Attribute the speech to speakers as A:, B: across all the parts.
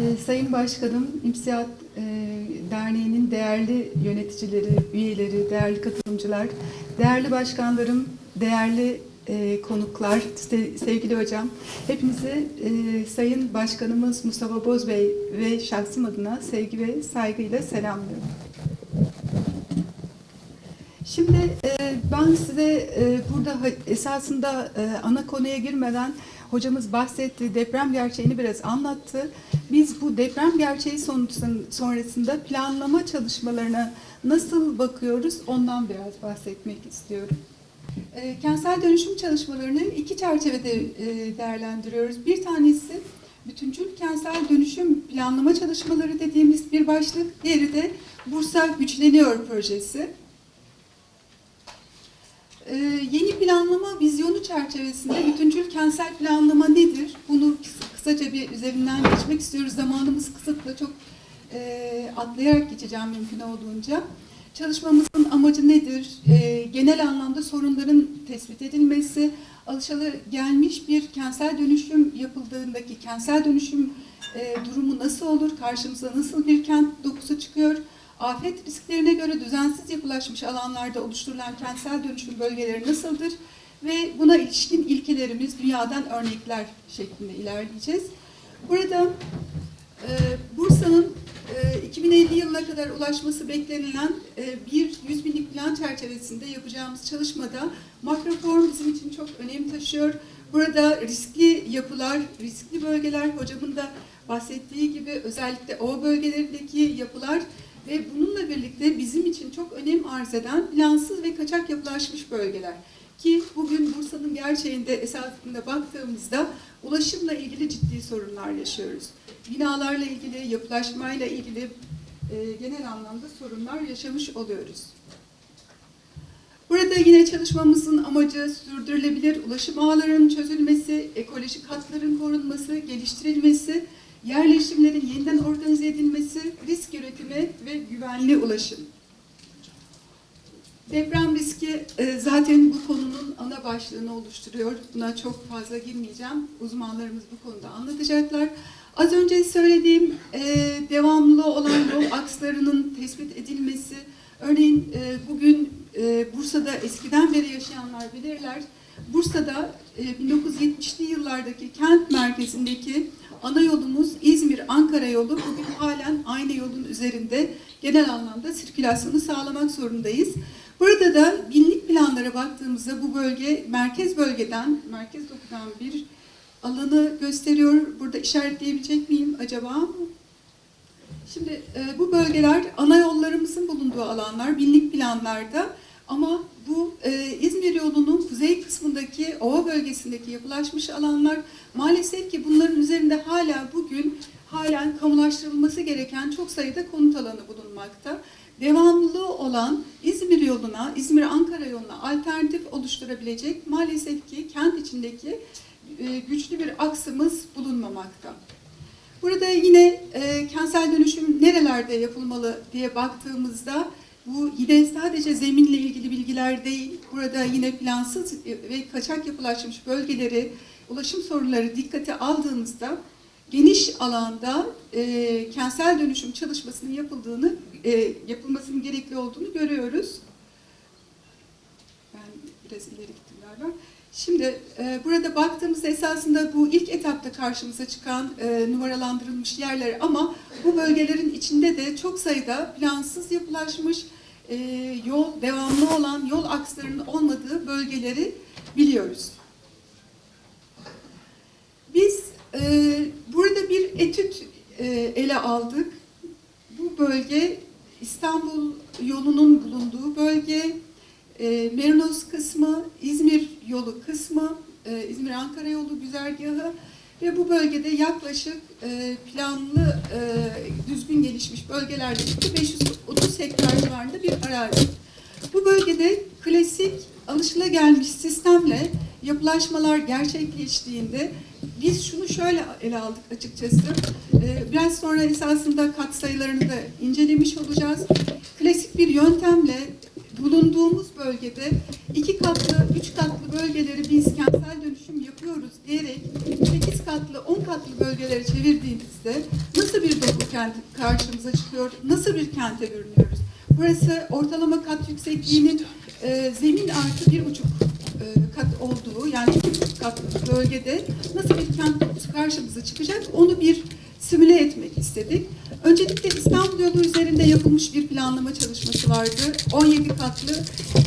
A: Ee, Sayın Başkanım, İmsiyat e, Derneği'nin değerli yöneticileri, üyeleri, değerli katılımcılar, değerli başkanlarım, değerli e, konuklar, se- sevgili hocam, hepinizi e, Sayın Başkanımız Mustafa Bozbey ve şahsım adına sevgi ve saygıyla selamlıyorum. Şimdi e, ben size e, burada esasında e, ana konuya girmeden hocamız bahsetti, deprem gerçeğini biraz anlattı. Biz bu deprem gerçeği sonrasında planlama çalışmalarına nasıl bakıyoruz ondan biraz bahsetmek istiyorum. E, kentsel dönüşüm çalışmalarını iki çerçevede e, değerlendiriyoruz. Bir tanesi bütüncül kentsel dönüşüm planlama çalışmaları dediğimiz bir başlık, diğeri de Bursa Güçleniyor projesi. Ee, yeni planlama vizyonu çerçevesinde bütüncül kentsel planlama nedir? Bunu kıs- kısaca bir üzerinden geçmek istiyoruz. Zamanımız kısıtlı, çok e, atlayarak geçeceğim mümkün olduğunca. Çalışmamızın amacı nedir? E, genel anlamda sorunların tespit edilmesi, alışılagelmiş bir kentsel dönüşüm yapıldığındaki kentsel dönüşüm e, durumu nasıl olur? Karşımıza nasıl bir kent dokusu çıkıyor? Afet risklerine göre düzensiz yapılaşmış alanlarda oluşturulan kentsel dönüşüm bölgeleri nasıldır? Ve buna ilişkin ilkelerimiz dünyadan örnekler şeklinde ilerleyeceğiz. Burada e, Bursa'nın e, 2050 yılına kadar ulaşması beklenilen e, bir 100 binlik plan çerçevesinde yapacağımız çalışmada makroform bizim için çok önem taşıyor. Burada riskli yapılar, riskli bölgeler, hocamın da bahsettiği gibi özellikle o bölgelerindeki yapılar ve bununla birlikte bizim için çok önem arz eden plansız ve kaçak yapılaşmış bölgeler. Ki bugün Bursa'nın gerçeğinde esasında baktığımızda ulaşımla ilgili ciddi sorunlar yaşıyoruz. Binalarla ilgili, yapılaşmayla ilgili e, genel anlamda sorunlar yaşamış oluyoruz. Burada yine çalışmamızın amacı sürdürülebilir ulaşım ağlarının çözülmesi, ekolojik hatların korunması, geliştirilmesi, yerleşimlerin yeniden organize edilmesi, risk yönetimi ve güvenli ulaşım. Deprem riski e, zaten bu konunun ana başlığını oluşturuyor. Buna çok fazla girmeyeceğim. Uzmanlarımız bu konuda anlatacaklar. Az önce söylediğim e, devamlı olan yol akslarının tespit edilmesi, örneğin e, bugün Bursa'da eskiden beri yaşayanlar bilirler. Bursa'da e, 1970'li yıllardaki kent merkezindeki ana yolumuz İzmir-Ankara yolu bugün halen aynı yolun üzerinde genel anlamda sirkülasyonu sağlamak zorundayız. Burada da binlik planlara baktığımızda bu bölge merkez bölgeden, merkez dokudan bir alanı gösteriyor. Burada işaretleyebilecek miyim acaba? Şimdi e, bu bölgeler ana yollarımızın bulunduğu alanlar binlik planlarda ama bu e, İzmir yolunun kuzey kısmındaki ova bölgesindeki yapılaşmış alanlar maalesef ki bunların üzerinde hala bugün halen kamulaştırılması gereken çok sayıda konut alanı bulunmakta. Devamlılığı olan İzmir yoluna, İzmir-Ankara yoluna alternatif oluşturabilecek maalesef ki kent içindeki e, güçlü bir aksımız bulunmamakta. Burada yine e, kentsel dönüşüm nerelerde yapılmalı diye baktığımızda bu yine sadece zeminle ilgili bilgiler değil, burada yine plansız ve kaçak yapılaşmış bölgeleri, ulaşım sorunları dikkate aldığımızda geniş alanda e, kentsel dönüşüm çalışmasının yapıldığını, e, yapılmasının gerekli olduğunu görüyoruz. Ben biraz ileri gittim galiba. Şimdi e, burada baktığımızda esasında bu ilk etapta karşımıza çıkan e, numaralandırılmış yerler ama bu bölgelerin içinde de çok sayıda plansız yapılaşmış e, yol devamlı olan yol akslarının olmadığı bölgeleri biliyoruz. Biz e, burada bir etüt e, ele aldık. Bu bölge İstanbul yolunun bulunduğu bölge, e, Merinos kısmı, İzmir yolu kısmı, e, İzmir-Ankara yolu güzergahı ve bu bölgede yaklaşık e, planlı, e, düzgün gelişmiş bölgelerde 530 hektar civarında bir arazi. Bu bölgede klasik alışılagelmiş sistemle yapılaşmalar gerçekleştiğinde biz şunu şöyle ele aldık açıkçası. Ee, Biraz sonra esasında katsayılarını da incelemiş olacağız. Klasik bir yöntemle bulunduğumuz bölgede iki katlı, üç katlı bölgeleri biz kentsel dönüşüm yapıyor yapıyoruz diyerek 8 katlı, 10 katlı bölgelere çevirdiğimizde nasıl bir doku kent karşımıza çıkıyor, nasıl bir kente bürünüyoruz? Burası ortalama kat yüksekliğinin e, zemin artı bir buçuk e, kat olduğu yani iki katlı bölgede nasıl bir kent dokusu karşımıza çıkacak onu bir simüle etmek istedik. Öncelikle İstanbul yolu üzerinde yapılmış bir planlama çalışması vardı. 17 katlı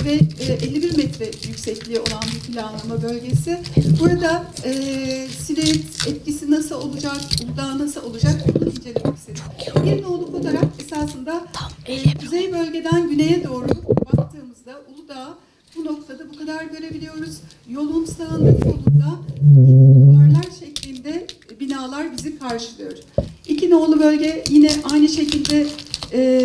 A: ve e, 51 metre yüksekliği olan bir planlama bölgesi. Burada e, silet etkisi nasıl olacak, Uludağ nasıl olacak bunu incelemek istedik. Bir nolu fotoğraf esasında e, kuzey bölgeden güneye doğru baktığımızda Uludağ bu noktada bu kadar görebiliyoruz. Yolun sağında solunda duvarlar şeklinde binalar bizi karşılıyor. İki nolu bölge yine aynı şekilde e,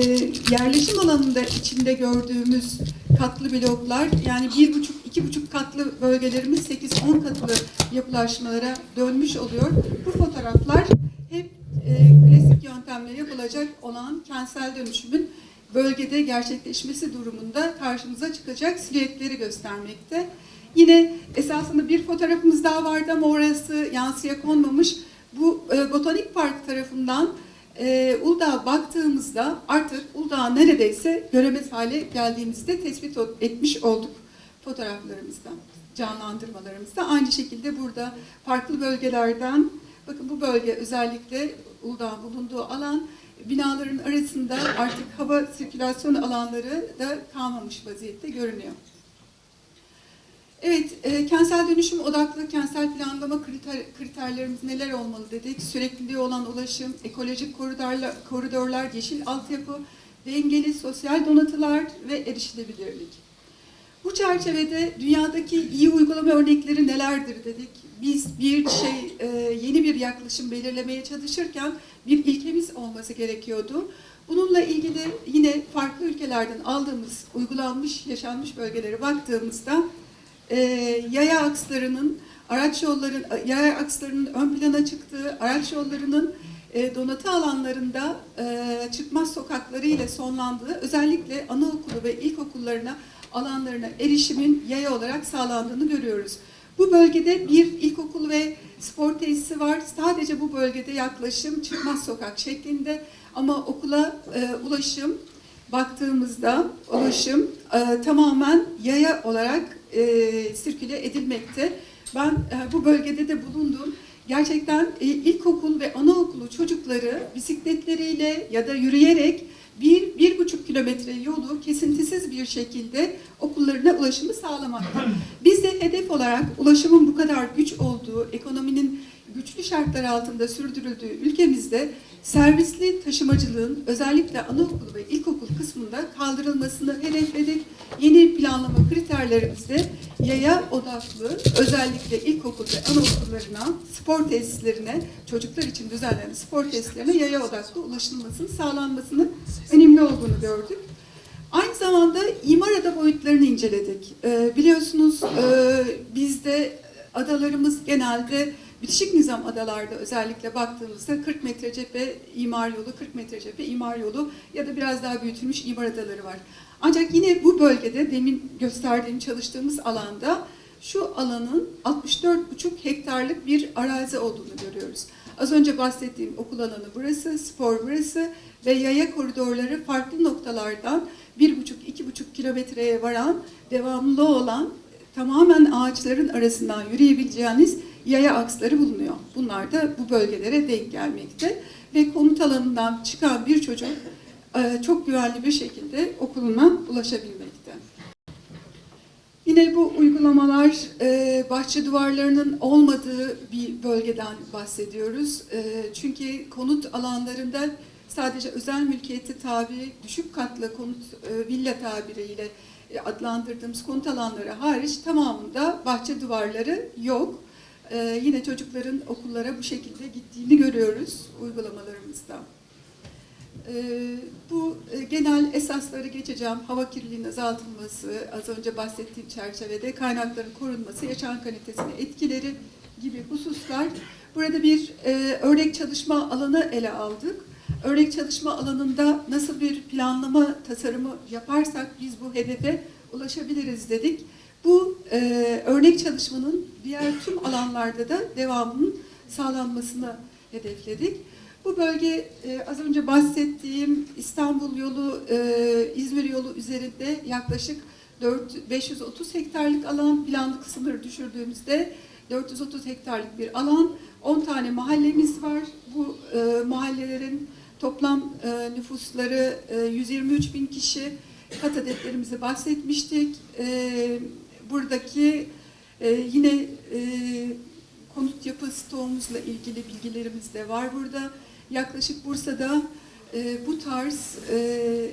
A: yerleşim alanında içinde gördüğümüz katlı bloklar yani bir buçuk iki buçuk katlı bölgelerimiz 8-10 katlı yapılaşmalara dönmüş oluyor. Bu fotoğraflar hep e, klasik yöntemle yapılacak olan kentsel dönüşümün bölgede gerçekleşmesi durumunda karşımıza çıkacak silüetleri göstermekte. Yine esasında bir fotoğrafımız daha vardı ama orası yansıya konmamış. Bu e, Botanik Park tarafından e, Uludağ'a baktığımızda artık Uludağ neredeyse göremez hale geldiğimizde tespit etmiş olduk fotoğraflarımızda, canlandırmalarımızda. Aynı şekilde burada farklı bölgelerden, bakın bu bölge özellikle Uludağ'ın bulunduğu alan binaların arasında artık hava sirkülasyon alanları da kalmamış vaziyette görünüyor. Evet, e, kentsel dönüşüm odaklı kentsel planlama kriter, kriterlerimiz neler olmalı dedik. Sürekliliği olan ulaşım, ekolojik koridorlar, koridorlar yeşil altyapı, dengeli sosyal donatılar ve erişilebilirlik. Bu çerçevede dünyadaki iyi uygulama örnekleri nelerdir dedik. Biz bir şey, e, yeni bir yaklaşım belirlemeye çalışırken bir ilkemiz olması gerekiyordu. Bununla ilgili yine farklı ülkelerden aldığımız, uygulanmış, yaşanmış bölgelere baktığımızda e, yaya akslarının, araç yolların, yaya akslarının ön plana çıktığı, araç yollarının e, donatı alanlarında e, çıkmaz sokakları ile sonlandığı, özellikle anaokulu ve ilkokullarına alanlarına erişimin yaya olarak sağlandığını görüyoruz. Bu bölgede bir ilkokul ve spor tesisi var. Sadece bu bölgede yaklaşım çıkmaz sokak şeklinde ama okula e, ulaşım baktığımızda ulaşım e, tamamen yaya olarak e, sirküle edilmekte. Ben e, bu bölgede de bulundum. Gerçekten e, ilkokul ve anaokulu çocukları bisikletleriyle ya da yürüyerek bir, bir buçuk kilometre yolu kesintisiz bir şekilde okullarına ulaşımı sağlamakta. Biz de hedef olarak ulaşımın bu kadar güç olduğu, ekonominin güçlü şartlar altında sürdürüldüğü ülkemizde servisli taşımacılığın özellikle anaokulu ve ilkokul kısmında kaldırılmasını hedefledik. Yeni planlama kriterlerimizde yaya odaklı özellikle ilkokul ve anaokullarına, spor tesislerine, çocuklar için düzenlenen spor tesislerine yaya odaklı ulaşılmasının sağlanmasını önemli olduğunu gördük. Aynı zamanda imar ada boyutlarını inceledik. Ee, biliyorsunuz e, bizde adalarımız genelde bitişik nizam adalarda özellikle baktığımızda 40 metre cephe imar yolu, 40 metre cephe imar yolu ya da biraz daha büyütülmüş imar adaları var. Ancak yine bu bölgede demin gösterdiğim çalıştığımız alanda şu alanın 64,5 hektarlık bir arazi olduğunu görüyoruz. Az önce bahsettiğim okul alanı burası, spor burası ve yaya koridorları farklı noktalardan 1,5-2,5 kilometreye varan, devamlı olan tamamen ağaçların arasından yürüyebileceğiniz yaya aksları bulunuyor. Bunlar da bu bölgelere denk gelmekte ve konut alanından çıkan bir çocuk e, çok güvenli bir şekilde okuluna ulaşabilmekte. Yine bu uygulamalar e, bahçe duvarlarının olmadığı bir bölgeden bahsediyoruz. E, çünkü konut alanlarında sadece özel mülkiyeti tabi düşük katlı konut e, villa tabiriyle adlandırdığımız konut alanları hariç tamamında bahçe duvarları yok. E, yine çocukların okullara bu şekilde gittiğini görüyoruz uygulamalarımızda. Ee, bu e, genel esasları geçeceğim. Hava kirliliğinin azaltılması, az önce bahsettiğim çerçevede kaynakların korunması, yaşam kalitesine etkileri gibi hususlar. Burada bir e, örnek çalışma alanı ele aldık. Örnek çalışma alanında nasıl bir planlama tasarımı yaparsak biz bu hedefe ulaşabiliriz dedik. Bu e, örnek çalışmanın diğer tüm alanlarda da devamının sağlanmasını hedefledik. Bu bölge e, az önce bahsettiğim İstanbul yolu, e, İzmir yolu üzerinde yaklaşık 4, 530 hektarlık alan planlık sınır düşürdüğümüzde 430 hektarlık bir alan, 10 tane mahallemiz var. Bu e, mahallelerin toplam e, nüfusları e, 123 bin kişi. Kat adetlerimizi bahsetmiştik. E, buradaki e, yine e, konut yapı stoğumuzla ilgili bilgilerimiz de var burada. Yaklaşık Bursa'da e, bu tarz e,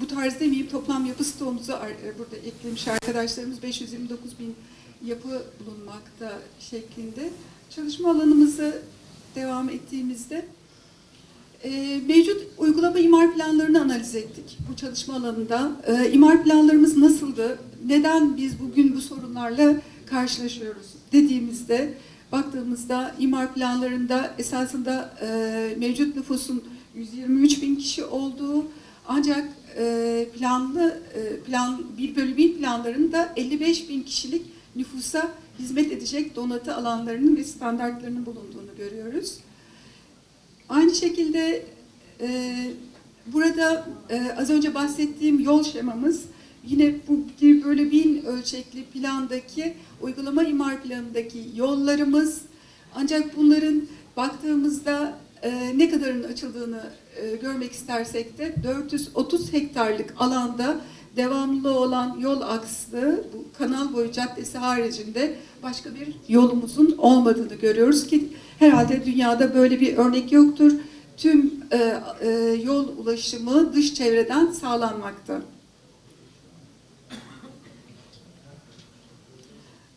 A: bu tarz demeyeyim toplam yapı stoğumuzu e, burada eklemiş arkadaşlarımız 529 bin yapı bulunmakta şeklinde. Çalışma alanımızı devam ettiğimizde e, mevcut uygulama imar planlarını analiz ettik bu çalışma alanında. E, imar planlarımız nasıldı? Neden biz bugün bu sorunlarla karşılaşıyoruz dediğimizde baktığımızda imar planlarında esasında e, mevcut nüfusun 123 bin kişi olduğu ancak e, planlı e, plan 1 bölü 1 planlarında 55 bin kişilik nüfusa hizmet edecek donatı alanlarının ve standartlarının bulunduğunu görüyoruz. Aynı şekilde e, burada e, az önce bahsettiğim yol şemamız yine bu bir bölü bin ölçekli plandaki uygulama imar planındaki yollarımız. Ancak bunların baktığımızda e, ne kadarın açıldığını e, görmek istersek de 430 hektarlık alanda devamlı olan yol aksı bu kanal boyu caddesi haricinde başka bir yolumuzun olmadığını görüyoruz ki herhalde dünyada böyle bir örnek yoktur. Tüm e, e, yol ulaşımı dış çevreden sağlanmakta.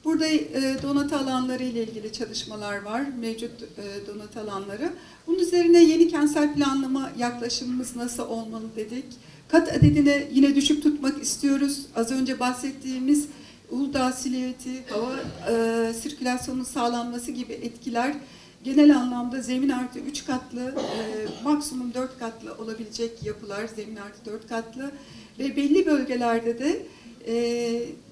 A: Burada e, donatı alanları ile ilgili çalışmalar var, mevcut e, donatı alanları. Bunun üzerine yeni kentsel planlama yaklaşımımız nasıl olmalı dedik. Kat adedini yine düşük tutmak istiyoruz. Az önce bahsettiğimiz Uludağ silüeti, hava e, sirkülasyonunun sağlanması gibi etkiler genel anlamda zemin artı 3 katlı, e, maksimum 4 katlı olabilecek yapılar, zemin artı 4 katlı ve belli bölgelerde de e,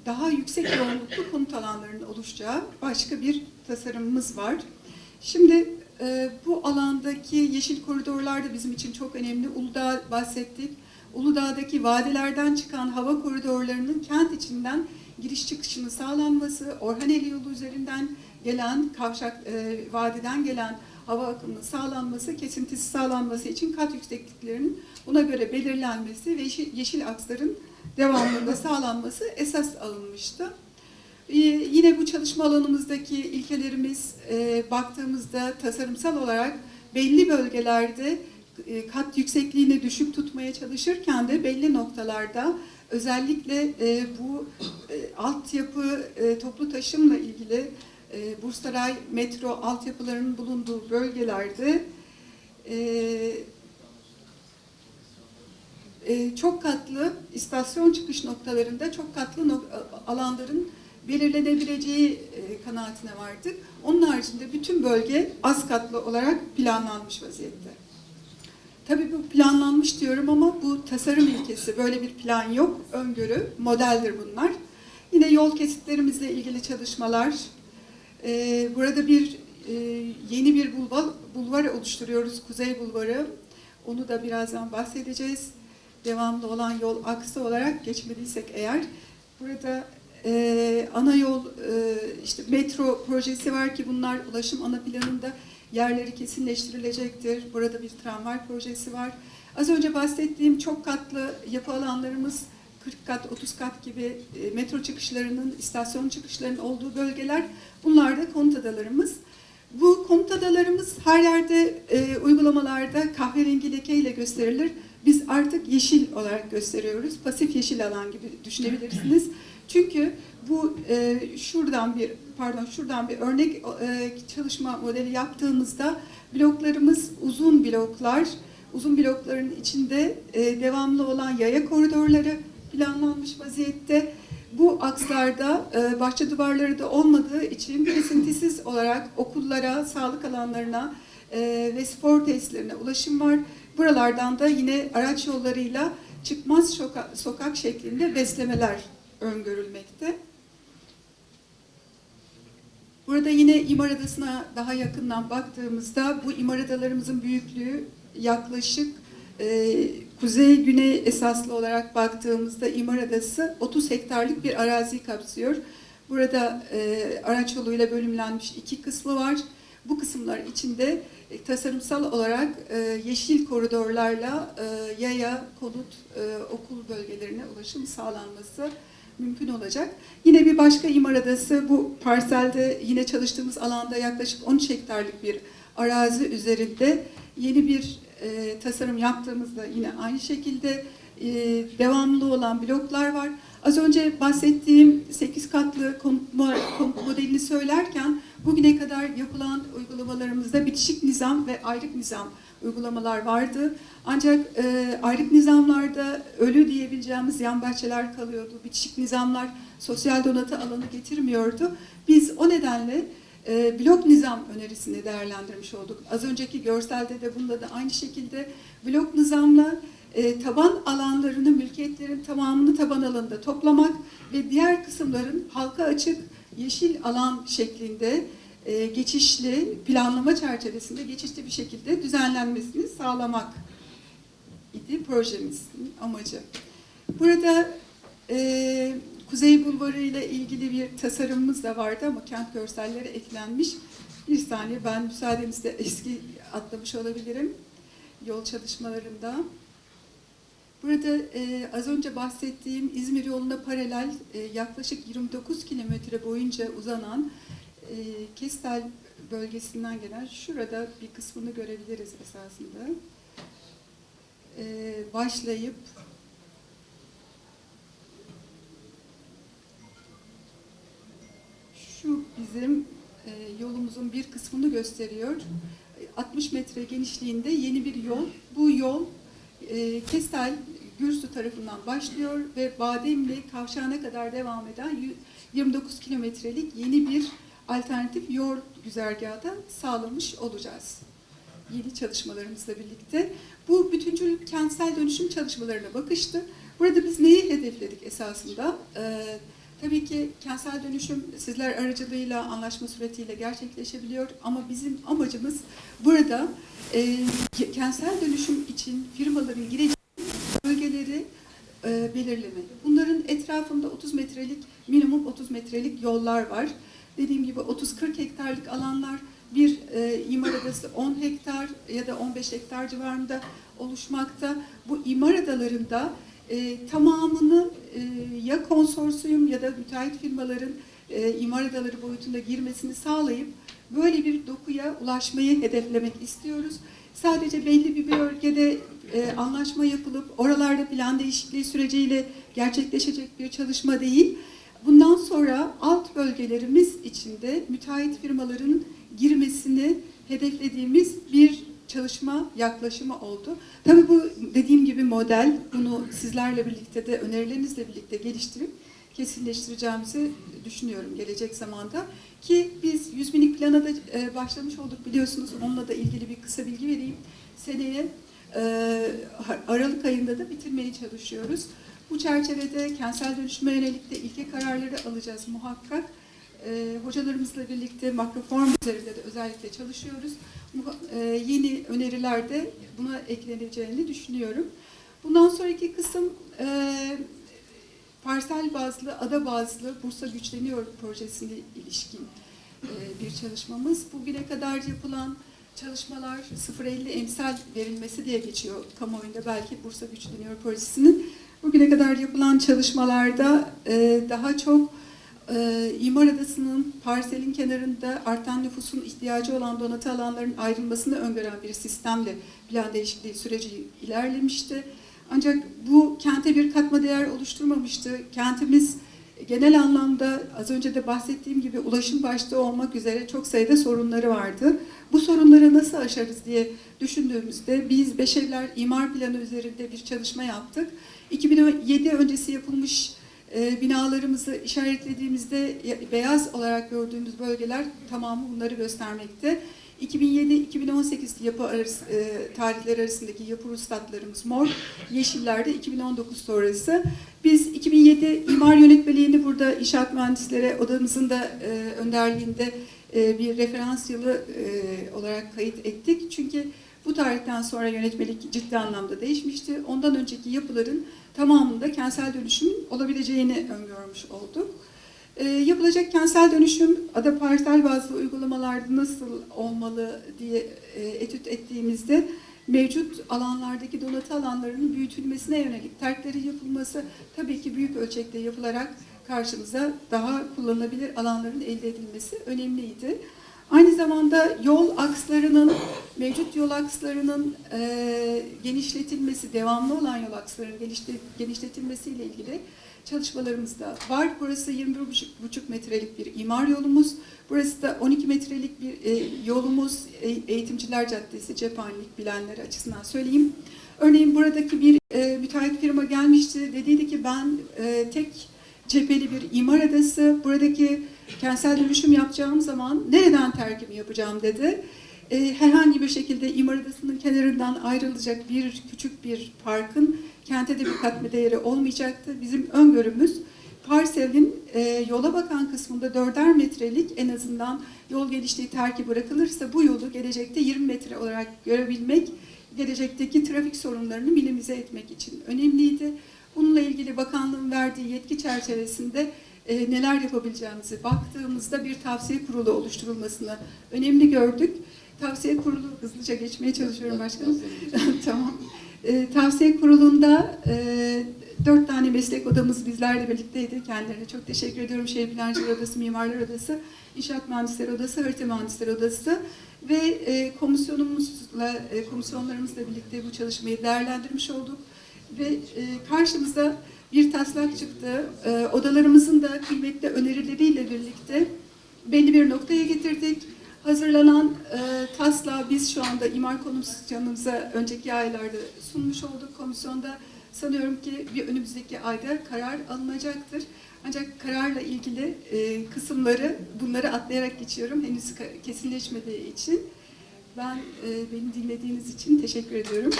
A: daha yüksek yoğunluklu konut alanlarının oluşacağı başka bir tasarımımız var. Şimdi e, bu alandaki yeşil koridorlar da bizim için çok önemli. Uludağ bahsettik. Uludağ'daki vadilerden çıkan hava koridorlarının kent içinden giriş çıkışının sağlanması, Orhaneli yolu üzerinden gelen kavşak e, vadiden gelen hava akımının sağlanması, kesintisi sağlanması için kat yüksekliklerinin buna göre belirlenmesi ve yeşil, yeşil aksların devamlılığında sağlanması esas alınmıştı. Ee, yine bu çalışma alanımızdaki ilkelerimiz e, baktığımızda tasarımsal olarak belli bölgelerde e, kat yüksekliğini düşük tutmaya çalışırken de belli noktalarda özellikle e, bu e, altyapı e, toplu taşımla ilgili e, Bursaray metro altyapılarının bulunduğu bölgelerde e, e, çok katlı istasyon çıkış noktalarında çok katlı alanların belirlenebileceği e, kanaatine vardık. Onun haricinde bütün bölge az katlı olarak planlanmış vaziyette. Tabii bu planlanmış diyorum ama bu tasarım ilkesi. Böyle bir plan yok. Öngörü, modeldir bunlar. Yine yol kesitlerimizle ilgili çalışmalar. Ee, burada bir e, yeni bir bulvar, bulvar oluşturuyoruz. Kuzey Bulvarı. Onu da birazdan bahsedeceğiz. Devamlı olan yol aksı olarak geçmediysek eğer. Burada e, ana yol, e, işte metro projesi var ki bunlar ulaşım ana planında yerleri kesinleştirilecektir. Burada bir tramvay projesi var. Az önce bahsettiğim çok katlı yapı alanlarımız 40 kat, 30 kat gibi e, metro çıkışlarının, istasyon çıkışlarının olduğu bölgeler. Bunlar da konut adalarımız. Bu konut adalarımız her yerde e, uygulamalarda kahverengi lekeyle gösterilir. Biz artık yeşil olarak gösteriyoruz. Pasif yeşil alan gibi düşünebilirsiniz. Çünkü bu e, şuradan bir pardon şuradan bir örnek e, çalışma modeli yaptığımızda bloklarımız uzun bloklar. Uzun blokların içinde e, devamlı olan yaya koridorları planlanmış vaziyette. Bu akslarda e, bahçe duvarları da olmadığı için kesintisiz olarak okullara, sağlık alanlarına e, ve spor tesislerine ulaşım var. Buralardan da yine araç yollarıyla çıkmaz soka- sokak şeklinde beslemeler öngörülmekte. Burada yine İmar Adası'na daha yakından baktığımızda bu İmar Adalarımızın büyüklüğü yaklaşık e, kuzey-güney esaslı olarak baktığımızda İmar Adası 30 hektarlık bir arazi kapsıyor. Burada e, araç yoluyla bölümlenmiş iki kısmı var. Bu kısımlar içinde e, tasarımsal olarak e, yeşil koridorlarla e, yaya, konut, e, okul bölgelerine ulaşım sağlanması mümkün olacak. Yine bir başka imar adası bu parselde yine çalıştığımız alanda yaklaşık 13 hektarlık bir arazi üzerinde yeni bir e, tasarım yaptığımızda yine aynı şekilde e, devamlı olan bloklar var. Az önce bahsettiğim 8 katlı konut mo- konut modelini söylerken bugüne kadar yapılan uygulamalarımızda bitişik nizam ve ayrık nizam uygulamalar vardı. Ancak e, ayrık nizamlarda ölü diyebileceğimiz yan bahçeler kalıyordu. Bitişik nizamlar sosyal donatı alanı getirmiyordu. Biz o nedenle e, blok nizam önerisini değerlendirmiş olduk. Az önceki görselde de bunda da aynı şekilde blok nizamla e, taban alanlarını, mülkiyetlerin tamamını taban alanında toplamak ve diğer kısımların halka açık yeşil alan şeklinde e, geçişli planlama çerçevesinde geçişli bir şekilde düzenlenmesini sağlamak idi projemizin amacı. Burada e, Kuzey Bulvarı ile ilgili bir tasarımımız da vardı ama kent görselleri eklenmiş. Bir saniye ben müsaadenizle eski atlamış olabilirim yol çalışmalarında. Burada e, az önce bahsettiğim İzmir yoluna paralel e, yaklaşık 29 kilometre boyunca uzanan e, Kestel bölgesinden gelen şurada bir kısmını görebiliriz esasında. E, başlayıp bizim e, yolumuzun bir kısmını gösteriyor. E, 60 metre genişliğinde yeni bir yol. Bu yol e, Kestel Gürsü tarafından başlıyor ve Bademli kavşağına kadar devam eden yü- 29 kilometrelik yeni bir alternatif yol güzergahı da sağlamış olacağız. Yeni çalışmalarımızla birlikte. Bu bütüncül kentsel dönüşüm çalışmalarına bakıştı. Burada biz neyi hedefledik esasında? Ee, tabii ki kentsel dönüşüm sizler aracılığıyla anlaşma suretiyle gerçekleşebiliyor ama bizim amacımız burada e, kentsel dönüşüm için firmaların gireceği bölgeleri e, belirlemek. Bunların etrafında 30 metrelik, minimum 30 metrelik yollar var. Dediğim gibi 30-40 hektarlık alanlar, bir e, imar adası 10 hektar ya da 15 hektar civarında oluşmakta. Bu imar adalarında e, tamamını ya konsorsiyum ya da müteahhit firmaların e, imar adaları boyutunda girmesini sağlayıp böyle bir dokuya ulaşmayı hedeflemek istiyoruz. Sadece belli bir bölgede e, anlaşma yapılıp oralarda plan değişikliği süreciyle gerçekleşecek bir çalışma değil. Bundan sonra alt bölgelerimiz içinde müteahhit firmaların girmesini hedeflediğimiz bir çalışma yaklaşımı oldu. Tabii bu dediğim gibi model, bunu sizlerle birlikte de önerilerinizle birlikte geliştirip kesinleştireceğimizi düşünüyorum gelecek zamanda. Ki biz 100 binlik plana da e, başlamış olduk biliyorsunuz. Onunla da ilgili bir kısa bilgi vereyim. Seneye e, Aralık ayında da bitirmeye çalışıyoruz. Bu çerçevede kentsel dönüşüme yönelik de ilke kararları alacağız muhakkak. E, hocalarımızla birlikte makroform üzerinde de özellikle çalışıyoruz. E, yeni öneriler de buna ekleneceğini düşünüyorum. Bundan sonraki kısım e, parsel bazlı, ada bazlı Bursa Güçleniyor projesine ilişkin e, bir çalışmamız. Bugüne kadar yapılan çalışmalar 0.50 emsal verilmesi diye geçiyor kamuoyunda belki Bursa Güçleniyor projesinin. Bugüne kadar yapılan çalışmalarda e, daha çok e, İmar Adası'nın parselin kenarında artan nüfusun ihtiyacı olan donatı alanların ayrılmasını öngören bir sistemle plan değişikliği süreci ilerlemişti. Ancak bu kente bir katma değer oluşturmamıştı. Kentimiz genel anlamda az önce de bahsettiğim gibi ulaşım başta olmak üzere çok sayıda sorunları vardı. Bu sorunları nasıl aşarız diye düşündüğümüzde biz Beşevler imar planı üzerinde bir çalışma yaptık. 2007 öncesi yapılmış e, binalarımızı işaretlediğimizde beyaz olarak gördüğümüz bölgeler tamamı bunları göstermekte. 2007-2018 yapı arası, e, tarihleri arasındaki yapı ruhsatlarımız mor, yeşillerde 2019 sonrası. Biz 2007 imar yönetmeliğini burada inşaat mühendislere odamızın da e, önderliğinde e, bir referans yılı e, olarak kayıt ettik. Çünkü bu tarihten sonra yönetmelik ciddi anlamda değişmişti. Ondan önceki yapıların tamamında kentsel dönüşüm olabileceğini öngörmüş olduk. E, yapılacak kentsel dönüşüm ada parsel bazlı uygulamalarda nasıl olmalı diye e, etüt ettiğimizde mevcut alanlardaki donatı alanlarının büyütülmesine yönelik terklerin yapılması tabii ki büyük ölçekte yapılarak karşımıza daha kullanılabilir alanların elde edilmesi önemliydi. Aynı zamanda yol akslarının, mevcut yol akslarının e, genişletilmesi, devamlı olan yol akslarının genişle, genişletilmesiyle ilgili çalışmalarımız da var. Burası 21,5 metrelik bir imar yolumuz. Burası da 12 metrelik bir e, yolumuz. E, Eğitimciler Caddesi, cephanelik bilenler açısından söyleyeyim. Örneğin buradaki bir e, müteahhit firma gelmişti. Dediydi ki ben e, tek cepheli bir imar adası. Buradaki kentsel dönüşüm yapacağım zaman nereden terkimi yapacağım dedi. E, herhangi bir şekilde imar adasının kenarından ayrılacak bir küçük bir parkın kente de bir katma değeri olmayacaktı. Bizim öngörümüz parselin e, yola bakan kısmında dörder metrelik en azından yol genişliği terki bırakılırsa bu yolu gelecekte 20 metre olarak görebilmek gelecekteki trafik sorunlarını minimize etmek için önemliydi. Bununla ilgili bakanlığın verdiği yetki çerçevesinde e, neler yapabileceğimizi baktığımızda bir tavsiye kurulu oluşturulmasını önemli gördük. Tavsiye kurulu hızlıca geçmeye çalışıyorum başkanım. tamam. E, tavsiye kurulunda e, dört tane meslek odamız bizlerle birlikteydi. Kendilerine çok teşekkür ediyorum. Şehir Plancılar Odası, Mimarlar Odası, İnşaat Mühendisleri Odası, Harita Mühendisleri Odası ve e, komisyonumuzla, e, komisyonlarımızla birlikte bu çalışmayı değerlendirmiş olduk. Ve e, karşımıza bir taslak çıktı. E, odalarımızın da kıymetli önerileriyle birlikte belli bir noktaya getirdik. Hazırlanan e, taslağı biz şu anda imar komisyonumuza önceki aylarda sunmuş olduk. Komisyonda sanıyorum ki bir önümüzdeki ayda karar alınacaktır. Ancak kararla ilgili e, kısımları bunları atlayarak geçiyorum. Henüz kesinleşmediği için. Ben e, beni dinlediğiniz için teşekkür ediyorum.